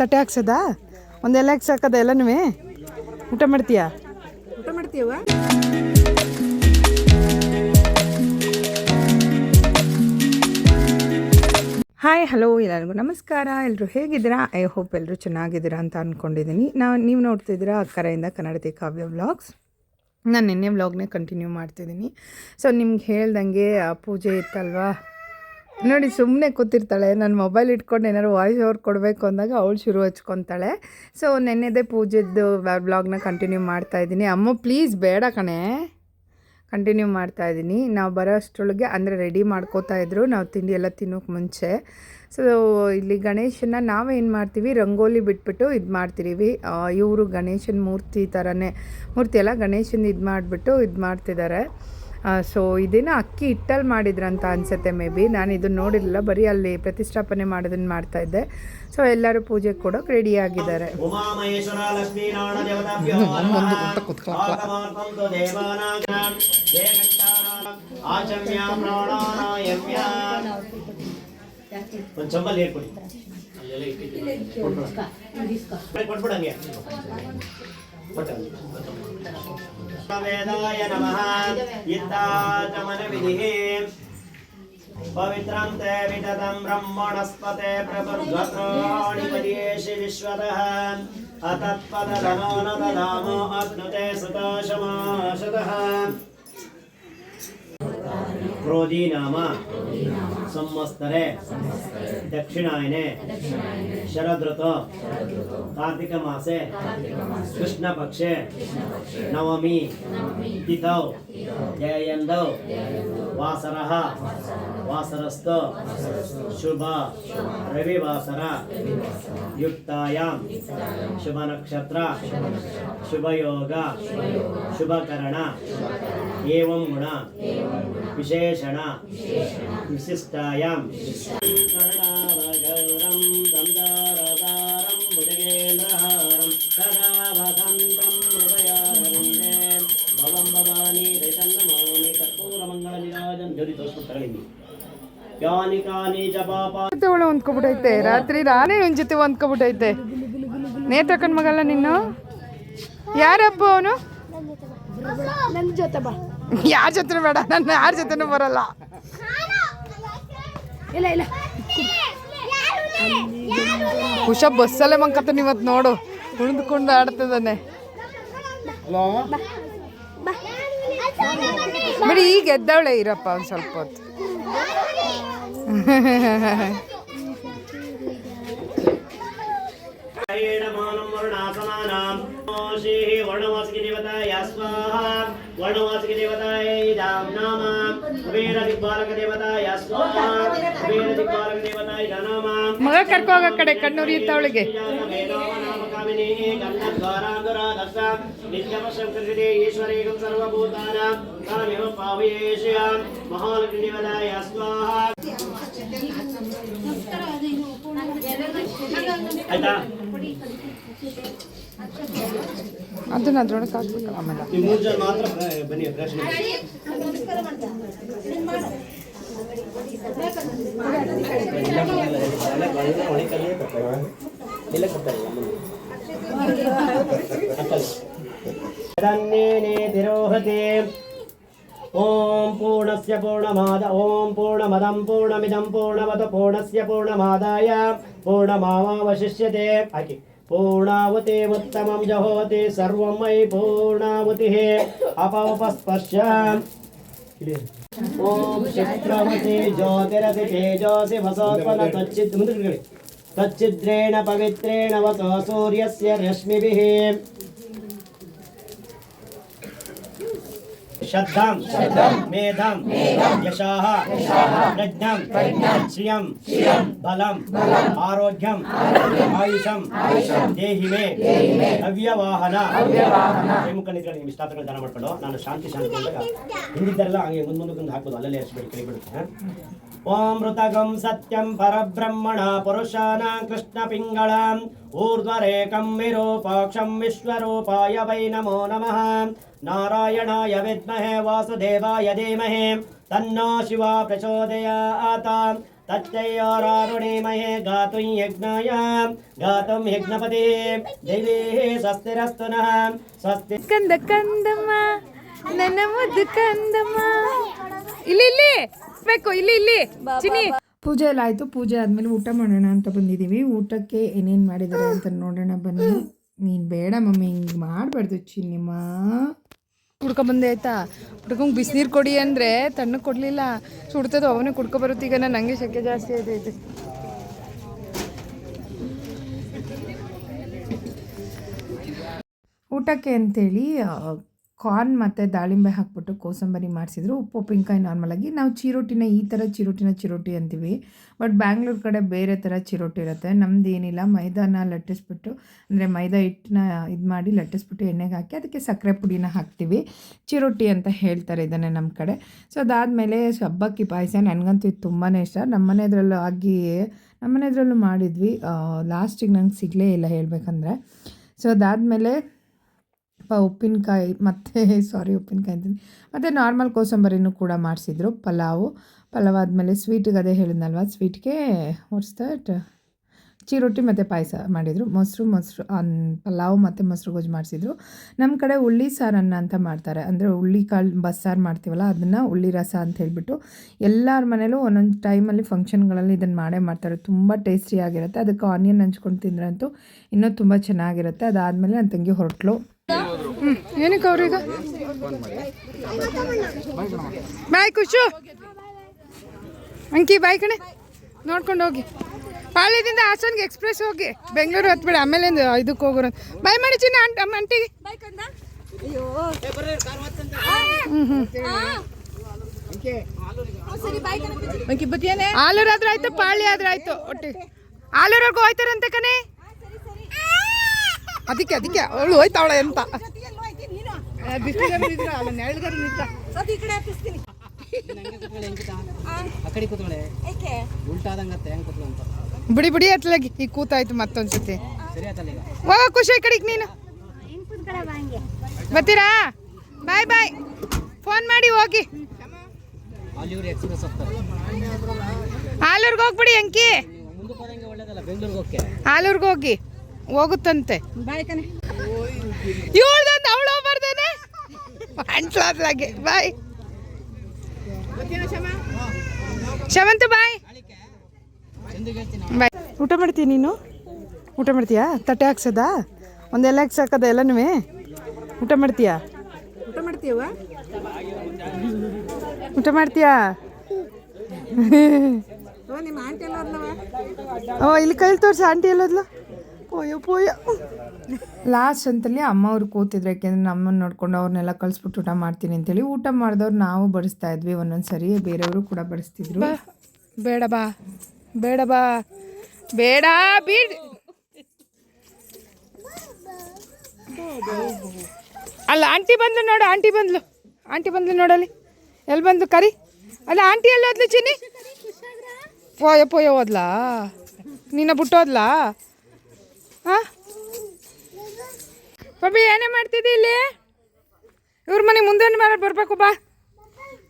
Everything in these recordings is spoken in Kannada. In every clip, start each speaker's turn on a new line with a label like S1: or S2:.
S1: ತಟ್ಟೆ ಹಾಕ್ಸದಾ? ಒಂದು ಎಲ್ಲ ಹಾಕ್ಸ್ ಹಾಕದ ಎಲ್ಲನೂ ಊಟ ಮಾಡ್ತೀಯಾ? ಊಟ ಮಾಡ್ತೀಯವ ಹಾಯ್ ಹಲೋ ಎಲ್ಲರಿಗೂ ನಮಸ್ಕಾರ. ಎಲ್ಲರೂ ಹೇಗಿದ್ದೀರಾ? ಐ ಹೋಪ್ ಎಲ್ಲರೂ ಚೆನ್ನಾಗಿದ್ದೀರಾ ಅಂತ ಅಂದ್ಕೊಂಡಿದ್ದೀನಿ ನಾವು ನೀವು ನೋಡ್ತಿದ್ದೀರಾ ಅಕ್ಕರೆಯಿಂದ ಕನ್ನಡತಿ ಕಾವ್ಯ ವ್ಲಾಗ್ಸ್ ನಾನು ನಿನ್ನೆ ವ್ಲಾಗ್ನೇ ಕಂಟಿನ್ಯೂ ಮಾಡ್ತಿದ್ದೀನಿ. ಸೊ ನಿಮ್ಗೆ ಹೇಳ್ದಂಗೆ ಪೂಜೆ ಇತ್ತಲ್ವಾ? ನೋಡಿ ಸುಮ್ಮನೆ ಕೂತಿರ್ತಾಳೆ. ನನ್ನ ಮೊಬೈಲ್ ಇಟ್ಕೊಂಡು ಏನಾದ್ರು ವಾಯ್ಸ್ ಓವರ್ ಕೊಡಬೇಕು ಅಂದಾಗ ಅವಳು ಶುರು ಹಚ್ಕೊತಾಳೆ. ಸೊ ನೆನ್ನೆದೇ ಪೂಜೆದ್ದು ಬ್ಲಾಗ್ನ ಕಂಟಿನ್ಯೂ ಮಾಡ್ತಾ ಇದ್ದೀನಿ. ಅಮ್ಮ ಪ್ಲೀಸ್ ಬೇಡ ಕಣೆ. ಕಂಟಿನ್ಯೂ ಮಾಡ್ತಾ ಇದ್ದೀನಿ. ನಾವು ಬರೋ ಅಷ್ಟರೊಳಗೆ ಅಂದರೆ ರೆಡಿ ಮಾಡ್ಕೋತಾ ಇದ್ರು. ನಾವು ತಿಂಡಿ ಎಲ್ಲ ತಿನ್ನೋಕೆ ಮುಂಚೆ. ಸೊ ಇಲ್ಲಿ ಗಣೇಶನ ನಾವೇನು ಮಾಡ್ತೀವಿ? ರಂಗೋಲಿ ಬಿಟ್ಬಿಟ್ಟು ಇದು ಮಾಡ್ತಿದ್ದೀವಿ ಇವರು ಗಣೇಶನ ಮೂರ್ತಿ ಥರನೇ ಮೂರ್ತಿ ಎಲ್ಲ ಗಣೇಶನ ಇದು ಮಾಡಿಬಿಟ್ಟು ಇದು ಮಾಡ್ತಿದ್ದಾರೆ ಸೊ ಇದೇನೋ ಅಕ್ಕಿ ಹಿಟ್ಟಲ್ಲಿ ಮಾಡಿದ್ರಂತ ಅನ್ಸುತ್ತೆ ಮೇ ಬಿ. ನಾನು ಇದನ್ನು ನೋಡಿರಲಿಲ್ಲ. ಬರೀ ಅಲ್ಲಿ ಪ್ರತಿಷ್ಠಾಪನೆ ಮಾಡೋದನ್ನು ಮಾಡ್ತಾಯಿದ್ದೆ ಸೊ ಎಲ್ಲರೂ ಪೂಜೆ ಕೊಡೋಕೆ ರೆಡಿ ಆಗಿದ್ದಾರೆ.
S2: वेदाय नमः यद्दातमनविधिः पवित्रं ते विदतं ब्रह्मणस्पते प्रबुद्धत्राणि पर्येषि विश्वतः अतत्पदधनो न ददामो अग्नुते सुतोषमाशतः क्रोधी नाम संवत्सरे दक्षिणायने शरदृतो कार्तिकमासे कृष्णपक्षे नवमी तिथौ जयन्दौ वासरः वासरस्थो शुभ रविवासर युक्तायां शुभनक्षत्र शुभयोग शुभकरण एवं गुण విశేషణ. విశిష్టాయాం. గౌరం రాత్రి రానే సదా వసంతం హృదయారందే
S1: భవం నిన్ను? దైతన్న ರಾತ್ರಿ ಹೊಂದ್ಕೊಬಿಟ್ಟೈತೆ ನಿನ್ನ ಯಾರಪ್ಪ ಅವನು ಯಾರ ಜೊತೆ ಬೇಡ ನನ್ನ ಯಾರ ಜೊತೆನೂ ಬರಲ್ಲ
S3: ಇಲ್ಲ ಇಲ್ಲ
S1: ಹುಷ ಬಸ್ಸಲ್ಲೇ ಮಂಕತ್ತ ಇವತ್ತು ನೋಡು ಕುಣಿದುಕೊಂಡು ಆಡ್ತಿದ್ದಾನೆ ಬಿಡಿ ಈಗ ಎದ್ದವಳೆ ಇರಪ್ಪ ಒಂದು ಸ್ವಲ್ಪ ಹೊತ್ತು
S2: मानं वर्णासमानां श्रीः वर्णवासिकी देवताय स्वाहा ಗಣಾಮ ಅಜಿಗೆ ದೇವತಾ ಯ ನಾಮ ವೀರ ದಿಪಾಲಕ ದೇವತಾ ನಾಮ
S1: ಮಗ ಕರ್ಕೋಗ ಕಡೆ
S2: ಕಣ್ಣೂರಿ ಇತ್ತವಳಿಗೆ ಮೇನೋನಾಮಕವಿನೇ ಗನ್ನಾ dvara グラ ದಸ್ಸಾ ನಿತ್ಯಮ ಮಹಾಲಕ್ಷ್ಮಿ ದೇವಾಯ ಅಸ್ವಾಹಾ
S1: ಅದನ್ನ ಅದ್ರೊಳಗೆ ಹಾಕ್ಬೇಕಲ್ಲ ಆಮೇಲೆ
S2: ಈ ಮೂರು ಜನ ಮಾತ್ರ ಬ- ಬನ್ನಿ ಪ್ರಶ್ನೆ तिरोहते ॐ पूर्णस्य पूर्णमाद ॐ पूर्णमदं पूर्णमिदं पूर्णमद पूर्णस्य पूर्णमादाय पूर्णमावावशिष्यते आके पूर्णावतेवत्तमं जहोति, सर्वं मयि पूर्णावतिः। अपवपस्पश्याम् ॐ शुक्रवति ज्योतिरति तेजोऽसि वसोत्पन्न तच्चिद् तच्चिद्रेण पवित्रेण वसो सूर्यस्य रश्मिभिः। श्रद्धां मेधां यशाः प्रज्ञां श्रियं बलं आरोग्यं आयुषं ದೇಹಿ ಮೇ ನವ್ಯವಾಹನ ಕೈ ಮುಖ ನಿಂತ್ಕೊಂಡು ನಿಮ್ಗೆ ಇಷ್ಟಾರ್ಥಗಳು ದಾನ ಮಾಡ್ಕೊಂಡು ನಾನು ಶಾಂತಿ ಶಾಂತಿ ಅಂದಾಗ ಹಿಂದಿದ್ದರೆಲ್ಲ ಹಂಗೆ ಮುಂದೆ ಮುಂದಕ್ಕೆ ಹಾಕ್ಬೋದು ಅಲ್ಲಲ್ಲೇ ಹಚ್ಬೇಡಿ ಕೈ ಬಿಡುತ್ತೆ ಹ? ಓಂ ಋತಗಂ ಸತ್ಯಂ ಪರಬ್ರಹ್ಮಣ ಪುರುಷಾನ ಕೃಷ್ಣ ಪಿಂಗಳಂ ಊರ್ಧ್ವರೇಕಂ ವಿರೂಪಾಕ್ಷಂ ವಿಶ್ವರೂಪಾಯ ವೈ ನಮೋ ನಮಃ ನಾರಾಯಣಾಯ ವಿದ್ಮಹೇ ವಾಸುದೇವಾಯ ಧೀಮಹಿ ತನ್ನೋ ಶಿವ ಪ್ರಚೋದಯಾತ तच्चयोरारुणीमहे गातुं यज्ञाय गातुं यज्ञपति देवी स्वस्तिरस्तु नः स्वस्ति
S1: ಕಂದ ಕಂದಮ್ಮ ನನ್ನ ಮುದ್ದು ಕಂದಮ್ಮ ಇಲ್ಲಿ ಇಲ್ಲಿ ಬೇಕು ಇಲ್ಲಿ ಇಲ್ಲಿ ಚಿನಿ ಪೂಜೆ ಎಲ್ಲ ಆಯಿತು. ಪೂಜೆ ಆದಮೇಲೆ ಊಟ ಮಾಡೋಣ ಅಂತ ಬಂದಿದ್ದೀವಿ. ಊಟಕ್ಕೆ ಏನೇನು ಮಾಡಿದ್ದಾರೆ ಅಂತ ನೋಡೋಣ ಬನ್ನಿ. ನೀನು ಬೇಡ ಮಮ್ಮಿ, ಹಿಂಗೆ ಮಾಡಬಾರ್ದು ಚಿನ್ನಿಮ್ಮ. ಕುಡ್ಕೊಂಬಂದೆ ಆಯ್ತಾ? ಹುಡ್ಕೊಂಗೆ ಬಿಸಿನೀರು ಕೊಡಿ ಅಂದರೆ ತಣ್ಣಗೆ ಕೊಡಲಿಲ್ಲ. ಸುಡ್ತದೋ, ಅವನೇ ಕುಡ್ಕೊ ಬರುತ್ತೆ. ಈಗ ನಾನು ನನಗೆ ಶೆಕೆ ಜಾಸ್ತಿ ಆಯ್ತೈತೆ. ಊಟಕ್ಕೆ ಅಂತೇಳಿ ಕಾರ್ನ್ ಮತ್ತು ದಾಳಿಂಬೆ ಹಾಕ್ಬಿಟ್ಟು ಕೋಸಂಬರಿ ಮಾಡಿಸಿದ್ರು. ಉಪ್ಪು, ಉಪ್ಪಿನಕಾಯಿ ನಾರ್ಮಲಾಗಿ ನಾವು ಚಿರೋಟಿನ ಈ ಥರ ಚಿರೋಟಿನ ಚಿರೋಟಿ ಅಂತೀವಿ. ಬಟ್ ಬ್ಯಾಂಗ್ಳೂರು ಕಡೆ ಬೇರೆ ಥರ ಚಿರೋಟಿ ಇರುತ್ತೆ. ನಮ್ದು ಏನಿಲ್ಲ. ಮೈದಾನ ಲಟ್ಟಿಸ್ಬಿಟ್ಟು, ಅಂದರೆ ಮೈದಾ ಹಿಟ್ಟನ್ನ ಇದು ಮಾಡಿ ಲಟ್ಟಿಸ್ಬಿಟ್ಟು ಎಣ್ಣೆಗೆ ಹಾಕಿ ಅದಕ್ಕೆ ಸಕ್ಕರೆ ಪುಡಿನ ಹಾಕ್ತೀವಿ. ಚಿರೋಟಿ ಅಂತ ಹೇಳ್ತಾರೆ ಇದನ್ನೇ ನಮ್ಮ ಕಡೆ. ಸೊ ಅದಾದಮೇಲೆ ಹಬ್ಬಕ್ಕಿ ಪಾಯಸ ನನಗಂತೂ ಇದು ತುಂಬಾ ಇಷ್ಟ. ನಮ್ಮ ಮನೆಯದ್ರಲ್ಲೂ ಆಗಿ ನಮ್ಮ ಮನೆಯದ್ರಲ್ಲೂ ಮಾಡಿದ್ವಿ. ಲಾಸ್ಟಿಗೆ ನಂಗೆ ಸಿಗಲೇ ಇಲ್ಲ ಹೇಳಬೇಕಂದ್ರೆ. ಸೊ ಅದಾದಮೇಲೆ ಉಪ್ಪಿನಕಾಯಿ, ಮತ್ತು ಸಾರಿ ಉಪ್ಪಿನಕಾಯಿ ಅಂತೀನಿ. ಮತ್ತು ನಾರ್ಮಲ್ ಕೋಸಂಬರಿನೂ ಕೂಡ ಮಾಡಿಸಿದ್ರು, ಪಲಾವು. ಪಲಾವ್ ಆದಮೇಲೆ ಸ್ವೀಟಿಗೆ ಅದೇ ಹೇಳಿದ್ನಲ್ವ ಸ್ವೀಟ್ಗೆ ವಾಟ್ಸ್ ದಟ್ ಚಿರೋಟಿ ಮತ್ತು ಪಾಯಸ ಮಾಡಿದರು. ಮೊಸರು ಮೊಸರು, ಅನ್, ಪಲಾವು ಮತ್ತು ಮೊಸರು ಗೊಜ್ಜು ಮಾಡಿಸಿದ್ರು. ನಮ್ಮ ಕಡೆ ಉಳ್ಳಿ ಸಾರನ್ನ ಅಂತ ಮಾಡ್ತಾರೆ. ಅಂದರೆ ಉಳ್ಳಿ ಕಾಳು, ಬಸ್ಸಾರು ಮಾಡ್ತೀವಲ್ಲ, ಅದನ್ನು ಉಳ್ಳಿ ರಸ ಅಂತ ಹೇಳಿಬಿಟ್ಟು ಎಲ್ಲರ ಮನೇಲೂ ಒಂದೊಂದು ಟೈಮಲ್ಲಿ ಫಂಕ್ಷನ್ಗಳಲ್ಲಿ ಇದನ್ನು ಮಾಡೇ ಮಾಡ್ತಾರೆ. ತುಂಬ ಟೇಸ್ಟಿಯಾಗಿರುತ್ತೆ ಅದಕ್ಕೆ ಆನಿಯನ್ ಹಂಚ್ಕೊಂಡು ತಿಂದ್ರಂತೂ ಇನ್ನೂ ತುಂಬ ಚೆನ್ನಾಗಿರುತ್ತೆ. ಅದಾದಮೇಲೆ ನನ್ನ ತಂಗಿ ಹೊರಟ್ಲು. ಏನಕ್ಕೆ ಅವ್ರೀಗ ಬಾಯ್ ಖುಷು. ಅಂಕಿ ಬಾಯ್ ಕಣೆ. ನೋಡ್ಕೊಂಡು ಹೋಗಿ. ಪಾಳ್ಯದಿಂದ ಹಾಸನ್ಗೆ ಎಕ್ಸ್ಪ್ರೆಸ್ ಹೋಗಿ. ಬೆಂಗಳೂರು ಹತ್ಬೇಡ. ಆಮೇಲೆ ಇದಕ್ಕೆ ಹೋಗೋರು ಬಾಯ್ ಮಾಡಿ ಚಿನ್ನ ಅಂಟ್ ಅಮ್ಮ ಅಂಟಿಗೆ ಆಲೂರ್ ಆದ್ರೆ ಆಲೂರು ಆದ್ರೂ ಆಯ್ತು ಪಾಳ್ಯ ಆದ್ರೆ ಆಯ್ತು ಒಟ್ಟಿಗೆ ಆಲೂರ್ವರೆಗೂ ಹೋಯ್ತಾರಂತೆ ಕಣೆ. ಅದಕ್ಕೆ ಅದಕ್ಕೆ ಅವಳು ಹೋಯ್ತಾವಳೆ
S4: ಅಂತ.
S1: ಬಿಡಿ ಬಿಡಿ ಅತ್ಲಾಗಿ. ಈಗ ಕೂತಾಯ್ತು ಮತ್ತೊಂದ್ಸತಿ.
S4: ಸರಿ ಆತಲ್ಲ ಈಗ
S1: ಹೋಗ ಖುಷಿ ಕಡೆಗೆ ನೀನು. ಬರ್ತೀರಾ? ಬಾಯ್ ಬಾಯ್. ಫೋನ್ ಮಾಡಿ ಹೋಗಿ. ಆಲೂರ್ಗೆ ಹೋಗ್ಬಿಡಿ ಅಂಕಿ. ಆಲೂರ್ಗೆ ಹೋಗಿ. ಹೋಗುತ್ತಂತೆ. ಇವಳ್ದೊಂದು ಅವಳು ಬರ್ದಾನೆ? ಅಂಟ್ಲಾದ್ಲಾಗೆ ಬಾಯ್. ಶವಂತ ಬಾಯ್. ಬಾಯ್. ಊಟ ಮಾಡ್ತೀಯ ನೀನು? ಊಟ ಮಾಡ್ತೀಯಾ? ತಟ್ಟೆ ಹಾಕ್ಸೋದಾ? ಒಂದೆಲ್ಲ ಹಾಕದ ಎಲ್ಲನೂ ಊಟ ಮಾಡ್ತೀಯಾ? ಊಟ ಮಾಡ್ತೀಯವ ಊಟ ಮಾಡ್ತೀಯಾ? ಓ ಇಲ್ಲಿ ಕೈಲಿ ತೋರ್ಸ. ಆಂಟಿ ಎಲ್ಲೋದ್ಲು ಪೋಯೋ ಪೋಯ. ಲಾಸ್ಟ್ ಅಂತಲ್ಲಿ ಅಮ್ಮ ಅವ್ರು ಕೂತಿದ್ರು ಯಾಕೆಂದ್ರೆ ನಮ್ಮನ್ನು ನೋಡ್ಕೊಂಡು ಅವ್ರನ್ನೆಲ್ಲ ಕಳಿಸ್ಬಿಟ್ಟು ಊಟ ಮಾಡ್ತೀನಿ ಅಂತೇಳಿ. ಊಟ ಮಾಡಿದವ್ರು ನಾವು ಬಡಿಸ್ತಾ ಇದ್ವಿ ಒಂದೊಂದು ಸರಿ ಬೇರೆಯವರು ಕೂಡ ಬಡಿಸ್ತಿದ್ರು. ಬೇಡ ಬಾ ಬೇಡ ಬಾ ಬೇಡ ಬೀಡ್ ಅಲ್ಲ ಆಂಟಿ ಬಂದ್ಲು ನೋಡು ಆಂಟಿ ಬಂದ್ಲು ಆಂಟಿ ಬಂದ್ಲು ನೋಡಲ್ಲಿ. ಎಲ್ಲಿ ಬಂದ್ಲು ಕರಿ. ಅಲ್ಲ ಆಂಟಿ ಎಲ್ಲ ಹೋದ್ಲು ಚಿನ್ನಿ? ಪೋಯ ಪೋಯ ಹೋದ್ಲಾ? ನಿನ್ನ ಬಿಟ್ಟೋದ್ಲಾ ಹಾಂ? ಪಬ್ಬಿ ಏನೇ ಮಾಡ್ತಿದ್ದಿ ಇಲ್ಲಿ? ಇವ್ರ ಮನೆಗೆ ಮುಂದೆ ಮಾರ ಬರಬೇಕು, ಬಾ.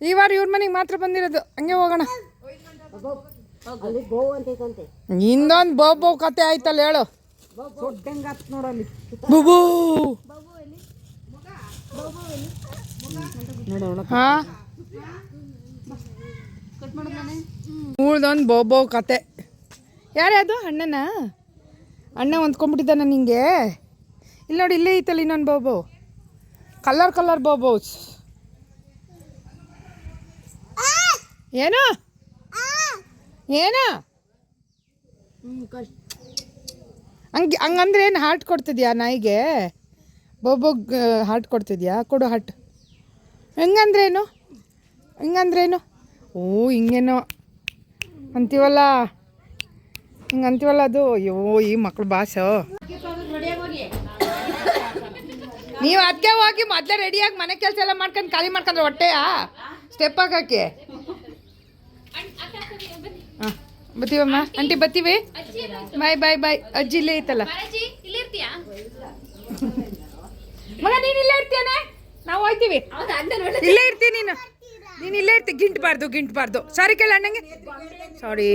S1: ಈ ವಾರ ಇವ್ರ ಮನೆಗೆ ಮಾತ್ರ ಬಂದಿರೋದು. ಹಂಗೆ ಹೋಗೋಣ. ಇನ್ನೊಂದು ಬೋ ಬೋ ಕತೆ ಆಯ್ತಲ್ಲ, ಹೇಳು. ಬುಬು. ಹಾ? ಉಳ್ದೊಂದು ಬೋ ಬೋ ಕತೆ. ಯಾರ್ಯಾದು ಅಣ್ಣನ? ಅಣ್ಣ ಹೊಂದ್ಕೊಂಡ್ಬಿಟ್ಟಿದ್ದಾನ ನಿಂಗೆ. ಇಲ್ಲಿ ನೋಡಿ, ಇಲ್ಲೇ ಐತಲ್ಲ ಇನ್ನೊಂದು ಬೋಬೋ. ಕಲರ್ ಕಲರ್ ಬೋಬೋಸ್ ಏನು? ಏನು? ಹಂಗೆ, ಹಂಗಂದ್ರೆ ಏನು ಹಾರ್ಟ್ ಕೊಡ್ತಿದ್ಯಾ ನಾಯಿಗೆ? ಬಾಬೋ ಹಾರ್ಟ್ ಕೊಡ್ತಿದ್ಯಾ? ಕೊಡು ಹಾರ್ಟ್ ಹೆಂಗಂದ್ರೇನು ಹೆಂಗಂದ್ರೇನು ಓ, ಹಿಂಗೇನೋ. ಅಂತೀವಲ್ಲ? ಹಿಂಗೆ ಅಂತೀವಲ್ಲ ಅದು? ಅಯ್ಯೋ, ಈ ಮಕ್ಳು ಭಾಷ. ನೀವು ಅದಕ್ಕೆ ಹೋಗಿ ಮೊದಲೇ ರೆಡಿಯಾಗಿ ಮನೆ ಕೆಲಸ ಎಲ್ಲ ಮಾಡ್ಕೊಂಡು ಖಾಲಿ ಮಾಡ್ಕೊಂಡ್ರೆ ಹೊಟ್ಟೆಯಾ ಸ್ಟೆಪ್ ಹಾಕಕ್ಕೆ. ಹಾಂ, ಬತ್ತೀವಮ್ಮ? ಆಂಟಿ ಬತ್ತೀವಿ? ಬಾಯ್ ಬಾಯ್ ಬಾಯ್ ಅಜ್ಜಿ ಇಲ್ಲೇ ಐತಲ್ಲ. ಮಗ, ನೀನು ಇಲ್ಲೇ ಇರ್ತೀಯನೇ? ನಾವು ಹೋಯ್ತೀವಿ. ಇಲ್ಲೇ ಇರ್ತೀನಿ ನೀನು? ನೀನು ಇಲ್ಲೇ ಇರ್ತಿ, ಗಿಂಟ್ಬಾರ್ದು ಗಿಂಟ್ಬಾರ್ದು. ಸಾರಿ ಕೇಳ ಅಣ್ಣಂಗೆ. ಸಾರಿ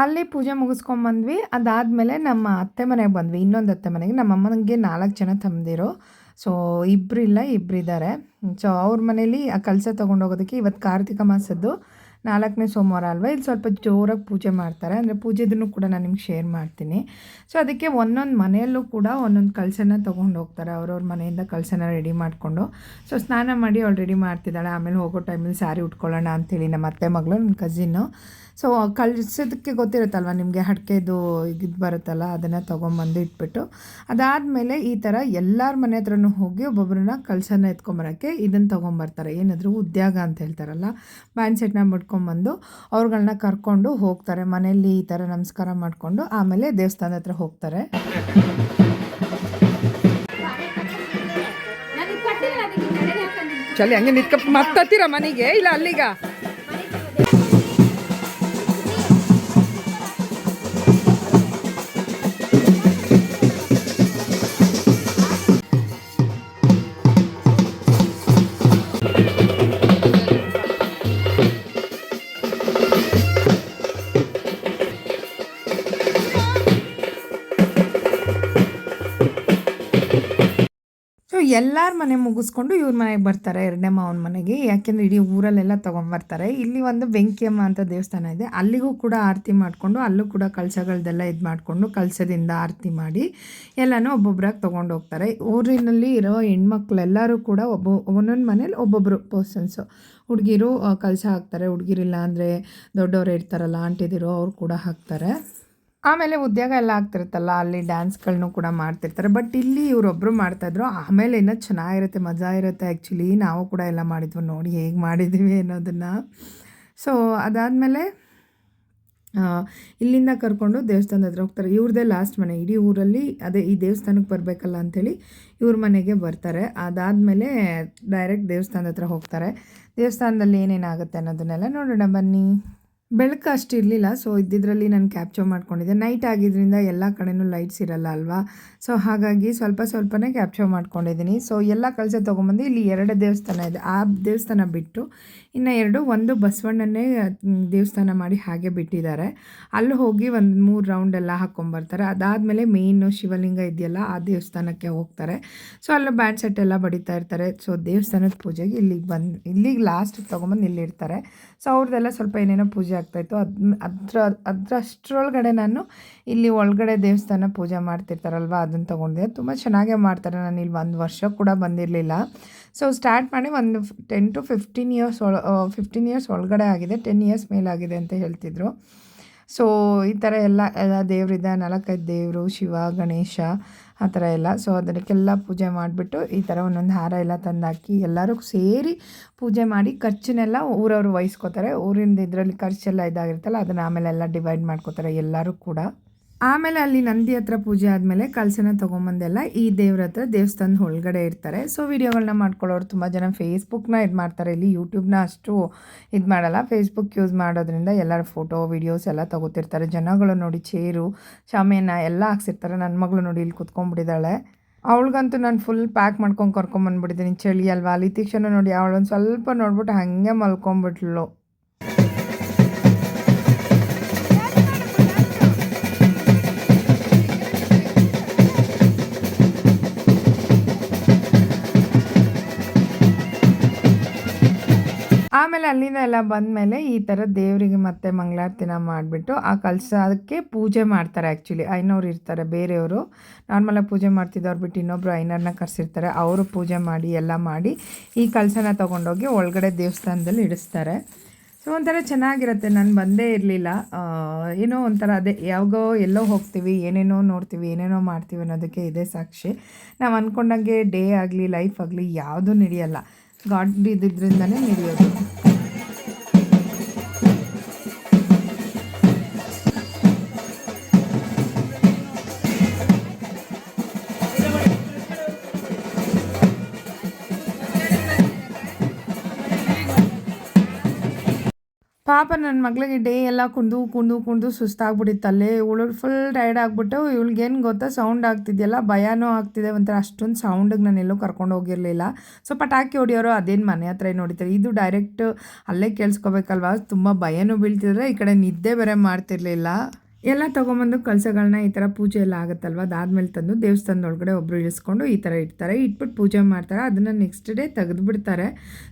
S1: ಅಲ್ಲಿ ಪೂಜೆ ಮುಗಿಸ್ಕೊಂಬಂದ್ವಿ. ಅದಾದಮೇಲೆ ನಮ್ಮ ಅತ್ತೆ ಮನೆಗೆ ಬಂದ್ವಿ. ಇನ್ನೊಂದು ಅತ್ತೆ ಮನೆಗೆ. ನಮ್ಮ ಅಮ್ಮನಿಗೆ ನಾಲ್ಕು ಜನ ತಂದಿರೋ ಸೊ ಇಬ್ಬರು ಇಲ್ಲ ಇಬ್ಬರಿದ್ದಾರೆ ಸೊ ಅವ್ರ ಮನೇಲಿ ಆ ಕಳಸ ತೊಗೊಂಡೋಗೋದಕ್ಕೆ ಇವತ್ತು ಕಾರ್ತಿಕ ಮಾಸದ್ದು. ನಾಲ್ಕನೇ ಸೋಮವಾರ ಅಲ್ವಾ? ಇಲ್ಲಿ ಸ್ವಲ್ಪ ಜೋರಾಗಿ ಪೂಜೆ ಮಾಡ್ತಾರೆ. ಅಂದರೆ ಪೂಜೆದನ್ನು ಕೂಡ ನಾನು ನಿಮ್ಗೆ ಶೇರ್ ಮಾಡ್ತೀನಿ. ಸೊ ಅದಕ್ಕೆ ಒಂದೊಂದು ಮನೆಯಲ್ಲೂ ಕೂಡ ಒಂದೊಂದು ಕಳಸನ ತೊಗೊಂಡು ಹೋಗ್ತಾರೆ ಅವ್ರವ್ರ ಮನೆಯಿಂದ ಕಳಸನ ರೆಡಿ ಮಾಡಿಕೊಂಡು. ಸೊ ಸ್ನಾನ ಮಾಡಿ ಅವಳು ರೆಡಿ ಮಾಡ್ತಿದ್ದಾಳೆ. ಆಮೇಲೆ ಹೋಗೋ ಟೈಮಲ್ಲಿ ಸ್ಯಾರಿ ಉಟ್ಕೊಳ್ಳೋಣ ಅಂತೇಳಿ ನಮ್ಮ ಅತ್ತೆ ಮಗಳು ನನ್ನ ಕಸಿನ್ನು ಸೊ ಕಳ್ಸೋದಕ್ಕೆ ಗೊತ್ತಿರುತ್ತಲ್ವ? ನಿಮಗೆ ಹಡ್ಕೆದು ಇದು ಬರುತ್ತಲ್ಲ ಅದನ್ನು ತೊಗೊಂಬಂದು ಇಟ್ಬಿಟ್ಟು. ಅದಾದಮೇಲೆ ಈ ಥರ ಎಲ್ಲರ ಮನೆ ಹತ್ರನೂ ಹೋಗಿ ಒಬ್ಬೊಬ್ಬರನ್ನ ಕಳ್ಸನ ಎತ್ಕೊಂಬರೋಕ್ಕೆ ಇದನ್ನು ತೊಗೊಂಬರ್ತಾರೆ. ಏನಾದರೂ ಉದ್ಯೋಗ ಅಂತ ಹೇಳ್ತಾರಲ್ಲ ಬ್ಯಾಂಡ್ ಸೆಟ್ನ ಮುಟ್ಕೊಂಬಂದು ಅವ್ರುಗಳನ್ನ ಕರ್ಕೊಂಡು ಹೋಗ್ತಾರೆ. ಮನೆಯಲ್ಲಿ ಈ ಥರ ನಮಸ್ಕಾರ ಮಾಡಿಕೊಂಡು ಆಮೇಲೆ ದೇವಸ್ಥಾನದ ಹತ್ರ ಹೋಗ್ತಾರೆ. ಚಲಿ ಹಂಗೆ ನಿತ್ಕ ಮತ್ತತ್ತೀರ ಮನೆಗೆ? ಇಲ್ಲ ಅಲ್ಲಿಗ? ಎಲ್ಲರ ಮನೆ ಮುಗಿಸ್ಕೊಂಡು ಇವ್ರ ಮನೆಗೆ ಬರ್ತಾರೆ, ಎರಡನೇ ಮಾವನ ಮನೆಗೆ. ಯಾಕೆಂದರೆ ಇಡೀ ಊರಲ್ಲೆಲ್ಲ ತೊಗೊಂಬರ್ತಾರೆ. ಇಲ್ಲಿ ಒಂದು ಬೆಂಕಿಯಮ್ಮ ಅಂತ ದೇವಸ್ಥಾನ ಇದೆ. ಅಲ್ಲಿಗೂ ಕೂಡ ಆರತಿ ಮಾಡಿಕೊಂಡು, ಅಲ್ಲೂ ಕೂಡ ಕಳಸಗಳದೆಲ್ಲ ಇದು ಮಾಡಿಕೊಂಡು ಕಳಸದಿಂದ ಆರತಿ ಮಾಡಿ ಎಲ್ಲನೂ ಒಬ್ಬೊಬ್ರಾಗಿ ತೊಗೊಂಡು ಹೋಗ್ತಾರೆ. ಊರಿನಲ್ಲಿ ಇರೋ ಹೆಣ್ಮಕ್ಳೆಲ್ಲರೂ ಕೂಡ ಒಬ್ಬ, ಒಂದೊಂದು ಮನೇಲಿ ಒಬ್ಬೊಬ್ಬರು ಪರ್ಸನ್ಸು. ಹುಡುಗಿರು ಕಲಸ ಹಾಕ್ತಾರೆ. ಹುಡುಗಿರಿಲ್ಲ ಅಂದರೆ ದೊಡ್ಡವರು ಇರ್ತಾರಲ್ಲ, ಆಂಟಿದಿರು ಅವ್ರು ಕೂಡ ಹಾಕ್ತಾರೆ. ಆಮೇಲೆ ಉದ್ಯೋಗ ಎಲ್ಲ ಆಗ್ತಿರುತ್ತಲ್ಲ, ಅಲ್ಲಿ ಡ್ಯಾನ್ಸ್ಗಳನ್ನೂ ಕೂಡ ಮಾಡ್ತಿರ್ತಾರೆ. ಬಟ್ ಇಲ್ಲಿ ಇವರೊಬ್ಬರು ಮಾಡ್ತಾಯಿದ್ರು ಆಮೇಲೆ ಇನ್ನೂ ಚೆನ್ನಾಗಿರುತ್ತೆ, ಮಜಾ ಇರುತ್ತೆ ಆ್ಯಕ್ಚುಲಿ ನಾವು ಕೂಡ ಎಲ್ಲ ಮಾಡಿದ್ವು, ನೋಡಿ ಹೇಗೆ ಮಾಡಿದ್ದೀವಿ ಅನ್ನೋದನ್ನು. ಸೊ ಅದಾದಮೇಲೆ ಇಲ್ಲಿಂದ ಕರ್ಕೊಂಡು ದೇವಸ್ಥಾನದ ಹತ್ರ ಹೋಗ್ತಾರೆ. ಇವ್ರದ್ದೇ ಲಾಸ್ಟ್ ಮನೆ. ಇಡೀ ಊರಲ್ಲಿ ಅದೇ ಈ ದೇವಸ್ಥಾನಕ್ಕೆ ಬರಬೇಕಲ್ಲ ಅಂಥೇಳಿ ಇವ್ರ ಮನೆಗೆ ಬರ್ತಾರೆ. ಅದಾದಮೇಲೆ ಡೈರೆಕ್ಟ್ ದೇವಸ್ಥಾನದ ಹತ್ರ ಹೋಗ್ತಾರೆ. ದೇವಸ್ಥಾನದಲ್ಲಿ ಏನೇನಾಗುತ್ತೆ ಅನ್ನೋದನ್ನೆಲ್ಲ ನೋಡೋಣ. ಬನ್ನಿ. ಬೆಳಕು ಅಷ್ಟು ಇರಲಿಲ್ಲ. ಸೊ ಇದ್ದಿದ್ರಲ್ಲಿ ನಾನು ಕ್ಯಾಪ್ಚರ್ ಮಾಡ್ಕೊಂಡಿದ್ದೆ. ನೈಟ್ ಆಗಿದ್ದರಿಂದ ಎಲ್ಲ ಕಡೆನೂ ಲೈಟ್ಸ್ ಇರಲ್ಲ ಅಲ್ವಾ? ಸೊ ಹಾಗಾಗಿ ಸ್ವಲ್ಪ ಸ್ವಲ್ಪನೇ ಕ್ಯಾಪ್ಚರ್ ಮಾಡ್ಕೊಂಡಿದ್ದೀನಿ. ಸೊ ಎಲ್ಲ ಕಳಸ ತೊಗೊಂಬಂದು ಇಲ್ಲಿ ಎರಡು ದೇವಸ್ಥಾನ ಇದೆ. ಆ ದೇವಸ್ಥಾನ ಬಿಟ್ಟು ಇನ್ನು ಎರಡು, ಒಂದು ಬಸವಣ್ಣನೇ ದೇವಸ್ಥಾನ ಮಾಡಿ ಹಾಗೆ ಬಿಟ್ಟಿದ್ದಾರೆ. ಅಲ್ಲಿ ಹೋಗಿ ಒಂದು ಮೂರು ರೌಂಡ್ ಎಲ್ಲ ಹಾಕ್ಕೊಂಬರ್ತಾರೆ ಅದಾದಮೇಲೆ ಮೇಯ್ನು ಶಿವಲಿಂಗ ಇದೆಯಲ್ಲ, ಆ ದೇವಸ್ಥಾನಕ್ಕೆ ಹೋಗ್ತಾರೆ. ಸೊ ಅಲ್ಲಿ ಬ್ಯಾಂಡ್ ಸೆಟ್ ಎಲ್ಲ ಬಡಿತಾ ಇರ್ತಾರೆ. ಸೊ ದೇವಸ್ಥಾನದ ಪೂಜೆಗೆ ಇಲ್ಲಿಗೆ ಬಂದು, ಇಲ್ಲಿಗೆ ಲಾಸ್ಟ್ ತೊಗೊಂಬಂದು ಇಲ್ಲಿರ್ತಾರೆ. ಸೊ ಅವ್ರದ್ದೆಲ್ಲ ಸ್ವಲ್ಪ ಏನೇನೋ ಪೂಜೆ ಆಗ್ತಾಯಿತ್ತು ಅದು, ಅದ್ರ ಅದ್ರ ಅಷ್ಟರೊಳಗಡೆ ನಾನು ಇಲ್ಲಿ ಒಳಗಡೆ ದೇವಸ್ಥಾನ ಪೂಜೆ ಮಾಡ್ತಿರ್ತಾರಲ್ವ ಅದನ್ನು ತೊಗೊಂಡಿದ್ದೆ. ತುಂಬ ಚೆನ್ನಾಗೇ ಮಾಡ್ತಾರೆ. ನಾನು ಇಲ್ಲಿ ಒಂದು ವರ್ಷ ಕೂಡ ಬಂದಿರಲಿಲ್ಲ. ಸೊ ಸ್ಟಾರ್ಟ್ ಮಾಡಿ ಒಂದು ಟೆನ್ ಟು ಫಿಫ್ಟೀನ್ ಇಯರ್ಸ್ ಒಳ ಫಿಫ್ಟೀನ್ ಇಯರ್ಸ್ ಒಳಗಡೆ ಆಗಿದೆ. ಟೆನ್ ಇಯರ್ಸ್ ಮೇಲಾಗಿದೆ ಅಂತ ಹೇಳ್ತಿದ್ರು. ಸೊ ಈ ಥರ ಎಲ್ಲ ಎಲ್ಲ ದೇವರಿದೆ, ನಾಲ್ಕೈದು ದೇವರು, ಶಿವ, ಗಣೇಶ ಆ ಥರ ಎಲ್ಲ. ಸೊ ಅದಕ್ಕೆಲ್ಲ ಪೂಜೆ ಮಾಡಿಬಿಟ್ಟು ಈ ಥರ ಒಂದೊಂದು ಹಾರ ಎಲ್ಲ ತಂದಾಕಿ ಎಲ್ಲರೂ ಸೇರಿ ಪೂಜೆ ಮಾಡಿ ಖರ್ಚನ್ನೆಲ್ಲ ಊರವರು ವಹಿಸ್ಕೋತಾರೆ. ಊರಿಂದ ಇದರಲ್ಲಿ ಖರ್ಚೆಲ್ಲ ಇದಾಗಿರುತ್ತಲ್ಲ, ಅದನ್ನು ಆಮೇಲೆ ಎಲ್ಲ ಡಿವೈಡ್ ಮಾಡ್ಕೋತಾರೆ ಎಲ್ಲರೂ ಕೂಡ. ಆಮೇಲೆ ಅಲ್ಲಿ ನಂದಿ ಹತ್ರ ಪೂಜೆ ಆದಮೇಲೆ ಕಲಸನ ತೊಗೊಂಬಂದೆಲ್ಲ ಈ ದೇವ್ರ ಹತ್ರ ದೇವಸ್ಥಾನದ ಒಳಗಡೆ ಇರ್ತಾರೆ. ಸೊ ವಿಡಿಯೋಗಳನ್ನ ಮಾಡ್ಕೊಳ್ಳೋರು ತುಂಬ ಜನ ಫೇಸ್ಬುಕ್ನ ಇದು ಮಾಡ್ತಾರೆ. ಇಲ್ಲಿ ಯೂಟ್ಯೂಬ್ನ ಅಷ್ಟು ಇದು ಮಾಡಲ್ಲ. ಫೇಸ್ಬುಕ್ ಯೂಸ್ ಮಾಡೋದ್ರಿಂದ ಎಲ್ಲರ ಫೋಟೋ ವಿಡಿಯೋಸ್ ಎಲ್ಲ ತಗೋತಿರ್ತಾರೆ. ಜನಗಳು ನೋಡಿ ಚೇರು ಶಾಮಿಯಾನ ಎಲ್ಲ ಹಾಕ್ಸಿರ್ತಾರೆ. ನನ್ನ ಮಗಳು ನೋಡಿ ಇಲ್ಲಿ ಕುತ್ಕೊಂಡ್ಬಿಟ್ಟಿದ್ದಾಳೆ. ಅವಳಿಗಂತೂ ನಾನು ಫುಲ್ ಪ್ಯಾಕ್ ಮಾಡ್ಕೊಂಡು ಕರ್ಕೊಂಬಂದ್ಬಿಟ್ಟಿದ್ದೀನಿ. ಚಳಿ ಅಲ್ವಾ? ಅಲ್ಲಿ ತೀಕ್ಷಣ ನೋಡಿ ಅವಳೊಂದು ಸ್ವಲ್ಪ ನೋಡ್ಬಿಟ್ಟು ಹಾಗೆ ಮಲ್ಕೊಂಬಿಟ್ಲು ಆಮೇಲೆ ಅಲ್ಲಿಂದ ಎಲ್ಲ ಬಂದಮೇಲೆ ಈ ಥರ ದೇವರಿಗೆ ಮತ್ತೆ ಮಂಗಳಾರತಿನ ಮಾಡಿಬಿಟ್ಟು ಆ ಕಲಸ ಅದಕ್ಕೆ ಪೂಜೆ ಮಾಡ್ತಾರೆ ಆ್ಯಕ್ಚುಲಿ ಐನವ್ರು ಇರ್ತಾರೆ, ಬೇರೆಯವರು. ನಾರ್ಮಲಾಗಿ ಪೂಜೆ ಮಾಡ್ತಿದ್ದವ್ರು ಬಿಟ್ಟು ಇನ್ನೊಬ್ಬರು ಐನರ್ನ ಕರೆಸಿರ್ತಾರೆ. ಅವರು ಪೂಜೆ ಮಾಡಿ, ಎಲ್ಲ ಮಾಡಿ ಈ ಕಲಸನ ತೊಗೊಂಡೋಗಿ ಒಳಗಡೆ ದೇವಸ್ಥಾನದಲ್ಲಿ ಇಡಿಸ್ತಾರೆ. ಸೊ ಒಂಥರ ಚೆನ್ನಾಗಿರುತ್ತೆ. ನಾನು ಬಂದೇ ಇರಲಿಲ್ಲ. ಏನೋ ಒಂಥರ ಅದೇ ಯಾವಾಗೋ ಎಲ್ಲೋ ಹೋಗ್ತೀವಿ, ಏನೇನೋ ನೋಡ್ತೀವಿ, ಏನೇನೋ ಮಾಡ್ತೀವಿ ಅನ್ನೋದಕ್ಕೆ ಇದೇ ಸಾಕ್ಷಿ. ನಾವು ಅಂದ್ಕೊಂಡಂಗೆ ಡೇ ಆಗಲಿ, ಲೈಫ್ ಆಗಲಿ ಯಾವುದೂ ನಡೆಯಲ್ಲ. ಗಾಡ್ ಇದ್ದಿದ್ರಿಂದನೇ ನಡೆಯೋದು ಪಾಪ ನನ್ನ ಮಗಳಿಗೆ ಡೇ ಎಲ್ಲ ಕುಂದು ಕುಂದು ಕುಂದು ಸುಸ್ತಾಗ್ಬಿಟ್ಟಿತ್ತಲ್ಲೇ ಇವಳು ಫುಲ್ ಟೈರ್ಡ್ ಆಗಿಬಿಟ್ಟು ಇವಳಿಗೇನು ಗೊತ್ತಾ ಸೌಂಡ್ ಆಗ್ತಿದೆಯಲ್ಲ, ಭಯನೂ ಆಗ್ತಿದೆ. ಒಂಥರ ಅಷ್ಟೊಂದು ಸೌಂಡಿಗೆ ನಾನು ಎಲ್ಲೂ ಕರ್ಕೊಂಡು ಹೋಗಿರಲಿಲ್ಲ. ಸೊ ಪಟಾಕಿ ಹೊಡಿಯೋರು ಅದೇನು ಮನೆ ಹತ್ರ ನೋಡಿದ್ರೆ ಇದು ಡೈರೆಕ್ಟ್ ಅಲ್ಲೇ ಕೇಳಿಸ್ಕೋಬೇಕಲ್ವಾ? ತುಂಬ ಭಯನೂ ಬೀಳ್ತಿದ್ರೆ ಈ ಕಡೆ ನಿದ್ದೆ ಬೇರೆ ಮಾಡ್ತಿರ್ಲಿಲ್ಲ. ಎಲ್ಲ ತೊಗೊಂಬಂದು ಕಲಸಗಳನ್ನ ಈ ಥರ ಪೂಜೆ ಎಲ್ಲ ಆಗುತ್ತಲ್ವ? ಅದಾದ್ಮೇಲೆ ತಂದು ದೇವಸ್ಥಾನದ ಒಳಗಡೆ ಒಬ್ಬರು ಇಳಿಸ್ಕೊಂಡು ಈ ಥರ ಇಡ್ತಾರೆ. ಇಟ್ಬಿಟ್ಟು ಪೂಜೆ ಮಾಡ್ತಾರೆ. ಅದನ್ನು ನೆಕ್ಸ್ಟ್ ಡೇ ತೆಗೆದುಬಿಡ್ತಾರೆ.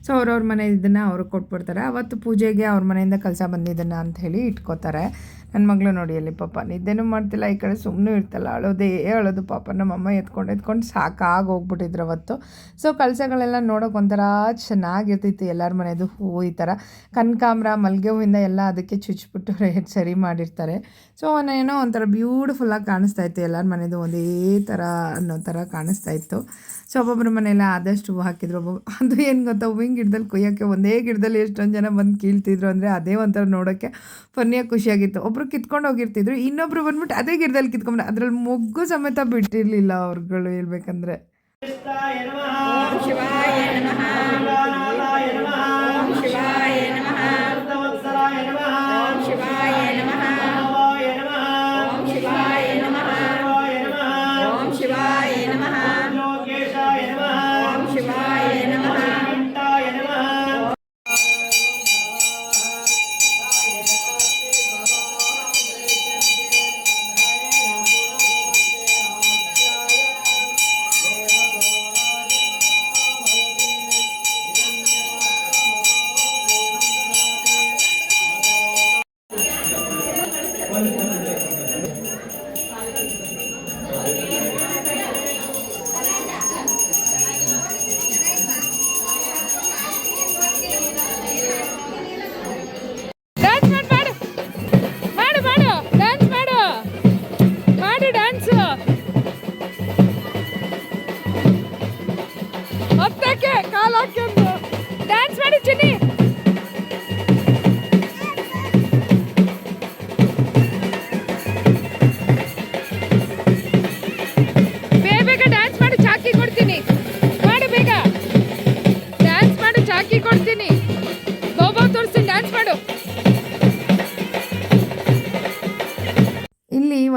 S1: ಸೊ ಅವ್ರವ್ರ ಮನೆ ಇದನ್ನು ಅವ್ರಿಗೆ ಕೊಟ್ಬಿಡ್ತಾರೆ. ಅವತ್ತು ಪೂಜೆಗೆ ಅವ್ರ ಮನೆಯಿಂದ ಕಲಸ ಬಂದಿದ್ದನ್ನು ಅಂತ ಹೇಳಿ ಇಟ್ಕೋತಾರೆ. ನನ್ನ ಮಗಳು ನೋಡಿ ಅಲ್ಲಿ ಪಾಪ. ನಿದ್ದೆನೂ ಮಾಡ್ತಿಲ್ಲ, ಈ ಕಡೆ ಸುಮ್ಮನೆ ಇರ್ತಲ್ಲ. ಅಳೋದೇ, ಅಳೋದು ಪಾಪ. ನಮ್ಮಮ್ಮ ಎತ್ಕೊಂಡು ಎತ್ಕೊಂಡು ಸಾಕಾಗಿ ಹೋಗ್ಬಿಟ್ಟಿದ್ರು ಅವತ್ತು. ಸೊ ಕಳಸಗಳೆಲ್ಲ ನೋಡೋಕೆ ಒಂಥರ ಚೆನ್ನಾಗಿರ್ತಿತ್ತು ಎಲ್ಲರ ಮನೆಯದು ಹೂವು ಈ ಥರ. ಕನಕಾಂಬ್ರ ಮಲ್ಲಿಗೆ ಹೂವಿಂದ ಎಲ್ಲ ಅದಕ್ಕೆ ಚುಚ್ಚಿಬಿಟ್ಟು ರೇಟ್ ಸರಿ ಮಾಡಿರ್ತಾರೆ. ಸೊ ಏನೋ ಒಂಥರ ಬ್ಯೂಟಿಫುಲ್ಲಾಗಿ ಕಾಣಿಸ್ತಾ ಇತ್ತು ಎಲ್ಲರ ಮನೆಯದು ಒಂದೇ ಥರ ಅನ್ನೋ ಥರ ಕಾಣಿಸ್ತಾ ಇತ್ತು. ಸೊ ಒಬ್ಬೊಬ್ಬರ ಮನೆಯಲ್ಲ ಆದಷ್ಟು ಹೂವು ಹಾಕಿದ್ರು. ಒಬ್ಬೊಬ್ಬ, ಅದು ಏನು ಗೊತ್ತಾ? ಹೂವಿನ ಗಿಡದಲ್ಲಿ ಕೊಯ್ಯೋಕ್ಕೆ ಒಂದೇ ಗಿಡದಲ್ಲಿ ಎಷ್ಟೊಂದು ಜನ ಬಂದು ಕೀಳ್ತಿದ್ರು ಅಂದರೆ ಅದೇ ಒಂಥರ ನೋಡೋಕ್ಕೆ ಫನ್ನಿಯಾಗಿ ಖುಷಿಯಾಗಿತ್ತು. ಒಬ್ಬರು ಕಿತ್ಕೊಂಡು ಹೋಗಿರ್ತಿದ್ರು ಇನ್ನೊಬ್ರು ಬಂದ್ಬಿಟ್ಟು ಅದೇ ಗಿಡದಲ್ಲಿ ಕಿತ್ಕೊಂಡು ಅದ್ರಲ್ಲಿ ಮೊಗ್ಗು ಸಮೇತ ಬಿಟ್ಟಿರಲಿಲ್ಲ ಅವ್ರುಗಳು ಹೇಳ್ಬೇಕಂದ್ರೆ. ಡ್ಯಾನ್ಸ್ ಮಾಡಿ ಚಿನ್ನಿ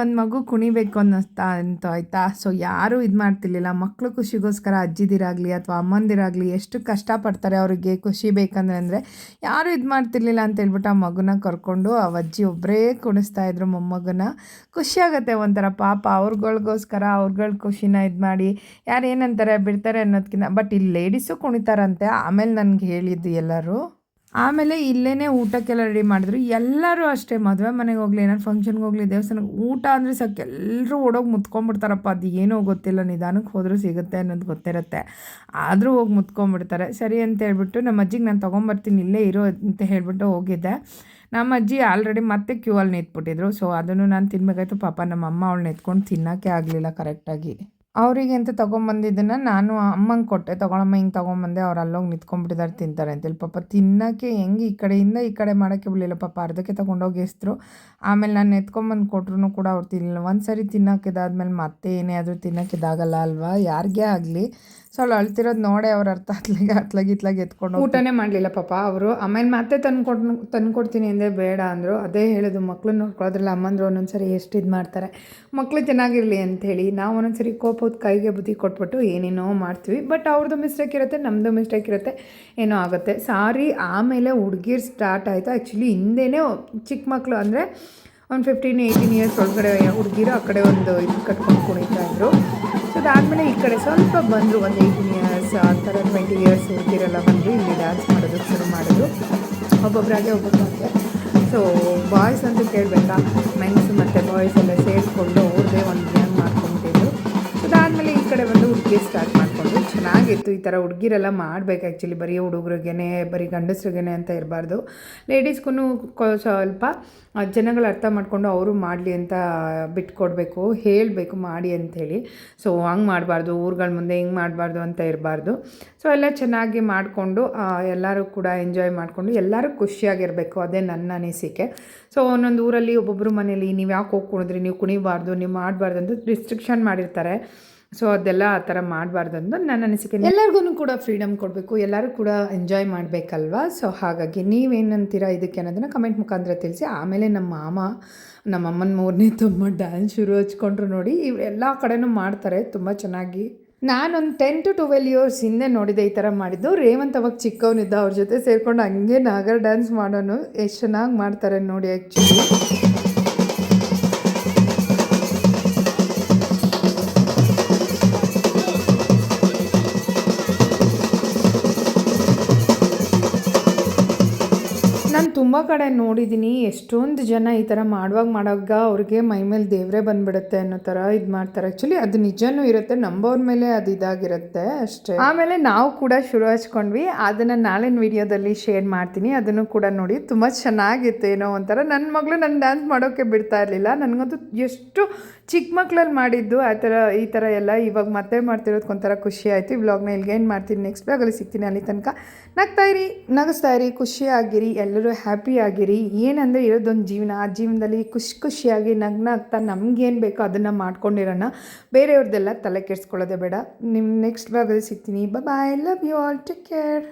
S1: ಒಂದು ಮಗು ಕುಣಿಬೇಕು ಅನ್ನಿಸ್ತಾ ಅಂತ ಆಯ್ತಾ? ಸೊ ಯಾರೂ ಇದು ಮಾಡ್ತಿರ್ಲಿಲ್ಲ. ಮಕ್ಕಳು ಖುಷಿಗೋಸ್ಕರ ಅಜ್ಜಿದಿರಾಗಲಿ ಅಥವಾ ಅಮ್ಮಂದಿರಾಗಲಿ ಎಷ್ಟು ಕಷ್ಟಪಡ್ತಾರೆ ಅವರಿಗೆ ಖುಷಿ ಬೇಕಂದ್ರೆ ಅಂದರೆ ಯಾರೂ ಇದು ಮಾಡ್ತಿರ್ಲಿಲ್ಲ ಅಂತ ಹೇಳ್ಬಿಟ್ಟು ಆ ಮಗುನ ಕರ್ಕೊಂಡು ಆ ಅಜ್ಜಿ ಒಬ್ಬರೇ ಕುಣಿಸ್ತಾ ಇದ್ರು ಮೊಮ್ಮಗನ. ಖುಷಿಯಾಗುತ್ತೆ ಒಂಥರ ಪಾಪ. ಅವ್ರಗಳಿಗೋಸ್ಕರ, ಅವ್ರಗಳ ಖುಷಿನ ಇದು ಮಾಡಿ, ಯಾರು ಏನಂತಾರೆ, ಬಿಡ್ತಾರೆ ಅನ್ನೋದಕ್ಕಿಂತ ಬಟ್ ಇಲ್ಲಿ ಲೇಡೀಸು ಕುಣಿತಾರಂತೆ. ಆಮೇಲೆ ನನಗೆ ಹೇಳಿದ್ದು ಎಲ್ಲರೂ. ಆಮೇಲೆ ಇಲ್ಲೇ ಊಟಕ್ಕೆಲ್ಲ ರೆಡಿ ಮಾಡಿದ್ರು. ಎಲ್ಲರೂ ಅಷ್ಟೇ ಮದುವೆ ಮನೆಗೆ ಹೋಗಲಿ, ಏನಾದ್ರು ಫಂಕ್ಷನ್ಗೆ ಹೋಗಲಿ, ದೇವಸ್ಥಾನಕ್ಕೆ ಊಟ ಅಂದರೆ ಸಾಕು. ಎಲ್ಲರೂ ಓಡೋಗಿ ಮುತ್ಕೊಂಡ್ಬಿಡ್ತಾರಪ್ಪ. ಅದು ಏನೋ ಗೊತ್ತಿಲ್ಲ, ನಿಧಾನಕ್ಕೆ ಹೋದರೂ ಸಿಗುತ್ತೆ ಅನ್ನೋದು ಗೊತ್ತಿರುತ್ತೆ. ಆದರೂ ಹೋಗಿ ಮುತ್ಕೊಂಡ್ಬಿಡ್ತಾರೆ. ಸರಿ ಅಂತ ಹೇಳ್ಬಿಟ್ಟು ನಮ್ಮ ಅಜ್ಜಿಗೆ ನಾನು ತೊಗೊಂಬರ್ತೀನಿ, ಇಲ್ಲೇ ಇರೋ ಅಂತ ಹೇಳಿಬಿಟ್ಟು ಹೋಗಿದ್ದೆ. ನಮ್ಮ ಅಜ್ಜಿ ಆಲ್ರೆಡಿ ಮತ್ತೆ ಕ್ಯೂ ಅಲ್ಲಿ ನೆತ್ಬಿಟ್ಟಿದ್ರು. ಸೊ ಅದನ್ನು ನಾನು ತಿನ್ಬೇಕಾಯ್ತು. ಪಾಪ ನಮ್ಮ ಅಮ್ಮ ಅವಳನ್ನ ನೆತ್ಕೊಂಡು ತಿನ್ನೋಕ್ಕೆ ಆಗಲಿಲ್ಲ ಕರೆಕ್ಟಾಗಿ ಅವರಿಗೆ ಅಂತ ತೊಗೊಂಬಂದಿದ್ದನ್ನು ನಾನು ಅಮ್ಮಂಗೆ ಕೊಟ್ಟೆ. ತೊಗೊಳಮ್ಮ, ಹಿಂಗೆ ತೊಗೊಂಬಂದೆ, ಅವ್ರು ಅಲ್ಲೋಗಿ ನಿಂತ್ಕೊಂಡ್ಬಿಟ್ಟಿದ್ದಾರೆ ತಿಂತಾರೆ ಅಂತೇಳಿ ಪಾಪ. ತಿನ್ನೋಕ್ಕೆ ಹೆಂಗೆ ಈ ಕಡೆಯಿಂದ ಈ ಕಡೆ ಮಾಡೋಕ್ಕೆ ಬಿಡಲಿಲ್ಲ ಪಾಪ. ಅರ್ಧಕ್ಕೆ ತೊಗೊಂಡೋಗಿ ಎಸ್ತರು ಆಮೇಲೆ ನಾನು ಎತ್ಕೊಂಬಂದು ಕೊಟ್ರು ಕೂಡ ಅವ್ರು ತಿನ್ನಲಿಲ್ಲ ಒಂದ್ಸರಿ ತಿನ್ನೋಕ್ಕಿದಾದ್ಮೇಲೆ ಮತ್ತೆ ಏನೇ ಆದರೂ ತಿನ್ನೋಕ್ಕಿದಾಗಲ್ಲ ಅಲ್ವಾ? ಯಾರಿಗೇ ಆಗಲಿ. ಸೊ ಅಲ್ಲಿ ಅಳ್ತಿರೋದು ನೋಡೇ ಅವ್ರು ಅರ್ಥ ಅತ್ಲಾಗೆ ಹತ್ಲಾಗಿ ಇತ್ಲಾಗಿ ಎತ್ಕೊಂಡು ಊಟನೇ ಮಾಡಲಿಲ್ಲ ಪಾಪ ಅವರು. ಆಮೇಲೆ ಮತ್ತೆ ತಂದು ಕೊಟ್ಟು ತಂದು ಕೊಡ್ತೀನಿ ಬೇಡ ಅಂದರು. ಅದೇ ಹೇಳೋದು ಮಕ್ಳು ನೋಡ್ಕೊಳೋದ್ರಲ್ಲ ಅಮ್ಮಂದ್ರು ಒಂದೊಂದ್ಸರಿ ಎಷ್ಟು ಇದು ಮಾಡ್ತಾರೆ. ಮಕ್ಕಳು ಚೆನ್ನಾಗಿರಲಿ ಅಂಥೇಳಿ ನಾವು ಒಂದೊಂದ್ಸರಿ ಕೋಪದ ಕೈಗೆ ಬುದ್ಧಿ ಕೊಟ್ಬಿಟ್ಟು ಏನೇನೋ ಮಾಡ್ತೀವಿ. ಬಟ್ ಅವ್ರದ್ದು ಮಿಸ್ಟೇಕ್ ಇರುತ್ತೆ ನಮ್ಮದು ಮಿಸ್ಟೇಕ್ ಇರುತ್ತೆ, ಏನೋ ಆಗುತ್ತೆ. ಸಾರಿ ಆಮೇಲೆ ಹುಡುಗಿರ್ ಸ್ಟಾರ್ಟ್ ಆಯಿತು. ಆ್ಯಕ್ಚುಲಿ ಹಿಂದೆನೇ ಚಿಕ್ಕ ಮಕ್ಕಳು ಅಂದರೆ ಒಂದು ಫಿಫ್ಟೀನ್ ಏಯ್ಟೀನ್ ಇಯರ್ಸ್ ಒಳಗಡೆ ಹುಡುಗಿರು ಆ ಕಡೆ ಒಂದು ಇದು ಕಟ್ಕೊಂಡು ಕುಣಿತಾ ಇದ್ರು. ಸೊ ಅದಾದಮೇಲೆ ಈ ಕಡೆ ಸ್ವಲ್ಪ ಬಂದರು, ಒಂದು ಏಯ್ಟೀನ್ ಇಯರ್ಸ್ ಆ ಥರ ಟ್ವೆಂಟಿ ಇಯರ್ಸ್ ಹುಡುಗಿರೆಲ್ಲ ಬಂದು ಇಲ್ಲಿ ಡ್ಯಾನ್ಸ್ ಮಾಡೋದಕ್ಕೆ ಶುರು ಮಾಡಿದ್ರು. ಒಬ್ಬೊಬ್ಬರಾಗೆ ಒಬ್ಬೊಬ್ಬರಾಗೆ ಸೊ ಬಾಯ್ಸ್ ಅಂತೂ ಕೇಳಬೇಕಾ? ಮೆನ್ಸ್ ಮತ್ತು ಬಾಯ್ಸ್ ಎಲ್ಲ ಸೇರಿಕೊಂಡು ಅವ್ರದ್ದೇ ಒಂದು ಗ್ಯಾಂಗ್ ಮಾಡ್ಕೊಂಬಿಟ್ಟಿದ್ರು ಅದಾದಮೇಲೆ ಈ ಕಡೆ ಬಂದು ಹುಡುಗಿ ಸ್ಟಾರ್ಟ್ ಮಾಡಿಕೊಂಡು ಚೆನ್ನಾಗಿತ್ತು. ಈ ಥರ ಹುಡುಗಿರೆಲ್ಲ ಮಾಡಬೇಕು ಆ್ಯಕ್ಚುಲಿ ಬರೀ ಹುಡುಗರಿಗೇನೆ, ಬರೀ ಗಂಡಸ್ರಿಗೇನೆ ಅಂತ ಇರಬಾರ್ದು. ಲೇಡೀಸ್ಗೂ ಸ್ವಲ್ಪ ಜನಗಳು ಅರ್ಥ ಮಾಡಿಕೊಂಡು ಅವರು ಮಾಡಲಿ ಅಂತ ಬಿಟ್ಕೊಡ್ಬೇಕು, ಹೇಳಬೇಕು, ಮಾಡಿ ಅಂಥೇಳಿ. ಸೊ ಹಂಗೆ ಮಾಡಬಾರ್ದು, ಊರುಗಳ ಮುಂದೆ ಹಿಂಗೆ ಮಾಡಬಾರ್ದು ಅಂತ ಇರಬಾರ್ದು. ಸೊ ಎಲ್ಲ ಚೆನ್ನಾಗಿ ಮಾಡಿಕೊಂಡು ಎಲ್ಲರೂ ಕೂಡ ಎಂಜಾಯ್ ಮಾಡಿಕೊಂಡು ಎಲ್ಲರೂ ಖುಷಿಯಾಗಿರಬೇಕು. ಅದೇ ನನ್ನ ಅನಿಸಿಕೆ. ಸೊ ಒಂದೊಂದು ಊರಲ್ಲಿ ಒಬ್ಬೊಬ್ಬರು ಮನೇಲಿ ನೀವು ಯಾಕೆ ಹೋಗಿ ಕುಣಿದ್ರಿ ನೀವು ಕುಣಿಬಾರ್ದು, ನೀವು ಮಾಡಬಾರ್ದು ಅಂತ ರಿಸ್ಟ್ರಿಕ್ಷನ್ ಮಾಡಿರ್ತಾರೆ. ಸೊ ಅದೆಲ್ಲ ಆ ಥರ ಮಾಡಬಾರ್ದು ಅಂತ ನನ್ನ ಅನಿಸಿಕೆ. ಎಲ್ಲರಿಗೂ ಕೂಡ ಫ್ರೀಡಮ್ ಕೊಡಬೇಕು. ಎಲ್ಲರೂ ಕೂಡ ಎಂಜಾಯ್ ಮಾಡಬೇಕಲ್ವಾ? ಸೊ ಹಾಗಾಗಿ ನೀವೇನಂತೀರಾ ಇದಕ್ಕೆ ಅನ್ನೋದನ್ನು ಕಮೆಂಟ್ ಮುಖಾಂತರ ತಿಳಿಸಿ. ಆಮೇಲೆ ನಮ್ಮ ಮಾಮ, ನಮ್ಮ ಅಮ್ಮನ ಮೂರನೇ ತುಂಬ ಡ್ಯಾನ್ಸ್ ಶುರು ಹಚ್ಕೊಂಡ್ರು ನೋಡಿ, ಇವ್ರು ಎಲ್ಲ ಕಡೆನೂ ಮಾಡ್ತಾರೆ. ತುಂಬ ಚೆನ್ನಾಗಿ. ನಾನೊಂದು ಟೆನ್ ಟು ಟ್ವೆಲ್ ಇಯರ್ಸ್ ಹಿಂದೆ ನೋಡಿದೆ ಈ ಥರ ಮಾಡಿದ್ದು. ರೇವಂತ್ ಅವಾಗ ಚಿಕ್ಕವನಿದ್ದ, ಅವ್ರ ಜೊತೆ ಸೇರಿಕೊಂಡು ಹಂಗೆ ನಾಗರ್ ಡ್ಯಾನ್ಸ್ ಮಾಡೋನು. ಎಷ್ಟು ಚೆನ್ನಾಗಿ ಮಾಡ್ತಾರೆ ನೋಡಿ ಆ್ಯಕ್ಚುಲಿ ಕಡೆ ನೋಡಿದ್ದೀನಿ ಎಷ್ಟೊಂದು ಜನ ಈ ಥರ ಮಾಡುವಾಗ ಮಾಡೋವಾಗ ಅವ್ರಿಗೆ ಮೈ ಮೇಲೆ ದೇವರೇ ಬಂದ್ಬಿಡುತ್ತೆ ಅನ್ನೋ ಥರ ಇದು ಮಾಡ್ತಾರೆ. ಆ್ಯಕ್ಚುಲಿ ಅದು ನಿಜನೂ ಇರುತ್ತೆ ನಂಬೋರ ಮೇಲೆ ಅದು ಇದಾಗಿರುತ್ತೆ ಅಷ್ಟೇ. ಆಮೇಲೆ ನಾವು ಕೂಡ ಶುರು ಹಚ್ಕೊಂಡ್ವಿ, ಅದನ್ನು ನಾಳಿನ ವಿಡಿಯೋದಲ್ಲಿ ಶೇರ್ ಮಾಡ್ತೀನಿ, ಅದನ್ನು ಕೂಡ ನೋಡಿ ತುಂಬ ಚೆನ್ನಾಗಿತ್ತು ಏನೋ ಒಂಥರ. ನನ್ನ ಮಗಳು ನನ್ನ ಡ್ಯಾನ್ಸ್ ಮಾಡೋಕ್ಕೆ ಬಿಡ್ತಾ ಇರಲಿಲ್ಲ, ನನಗಂತೂ ಎಷ್ಟು ಚಿಕ್ಕ ಮಕ್ಳಲ್ಲಿ ಮಾಡಿದ್ದು ಆ ಥರ, ಈ ಥರ ಎಲ್ಲ ಇವಾಗ ಮತ್ತೆ ಮಾಡ್ತಿರೋದಕ್ಕೆ ಒಂಥರ ಖುಷಿ ಆಯಿತು. ಈ ವ್ಲಾಗ್ನ ಇಲ್ಲಿಗೆ ಏನು ಮಾಡ್ತೀನಿ. ನೆಕ್ಸ್ಟ್ ವ್ಲಾಗಲ್ಲಿ ಸಿಗ್ತೀನಿ ಅಲ್ಲಿ ತನಕ. ನಗ್ತಾ ಇರಿ, ನಗಿಸ್ತಾ ಇರಿ ಖುಷಿಯಾಗಿರಿ ಎಲ್ಲರೂ ಹ್ಯಾಪಿ ಆಗಿರಿ. ಏನಂದರೆ ಇರೋದೊಂದು ಜೀವನ. ಆ ಜೀವನದಲ್ಲಿ ಖುಷಿ, ಖುಷಿಯಾಗಿ ನಗ್ನಾಗ್ತಾ ನಮಗೇನು ಬೇಕೋ ಅದನ್ನು ಮಾಡ್ಕೊಂಡಿರೋಣ. ಬೇರೆಯವ್ರದ್ದೆಲ್ಲ ತಲೆ ಕೆಡಿಸ್ಕೊಳ್ಳೋದೇ ಬೇಡ. ನಿಮ್ಮ ನೆಕ್ಸ್ಟ್ ವ್ಲಾಗಲ್ಲಿ ಸಿಗ್ತೀನಿ. Bye love you all take care